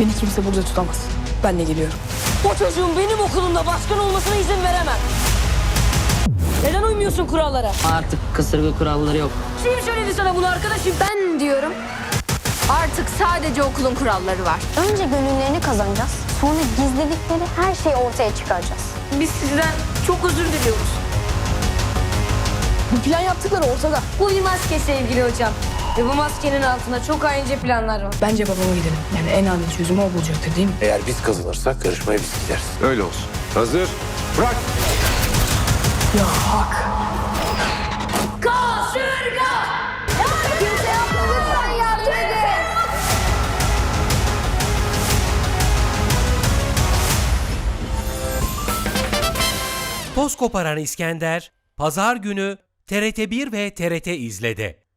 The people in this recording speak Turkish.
Beni kimse burada tutamaz. Ben de geliyorum. O çocuğun benim okulumda başkan olmasına izin veremem. Neden uymuyorsun kurallara? Artık kısırga kuralları yok. Kim söyledi sana bunu arkadaşım? Ben diyorum artık sadece okulun kuralları var. Önce gönüllerini kazanacağız. Sonra gizledikleri her şeyi ortaya çıkaracağız. Biz sizden çok özür diliyoruz. Bu plan yaptıkları ortada. Bu bir maske sevgili hocam. Ve bu maskenin altında çok haince planlar var. Bence babama gidelim. Yani en adil çözümü o bulacaktır değil mi? Eğer biz kazanırsak yarışmaya biz gideriz. Öyle olsun. Hazır. Bırak. Ya hak. Kimse yapma lütfen yardım edin. Toz koparan İskender, Pazar günü TRT1 ve TRT izledi.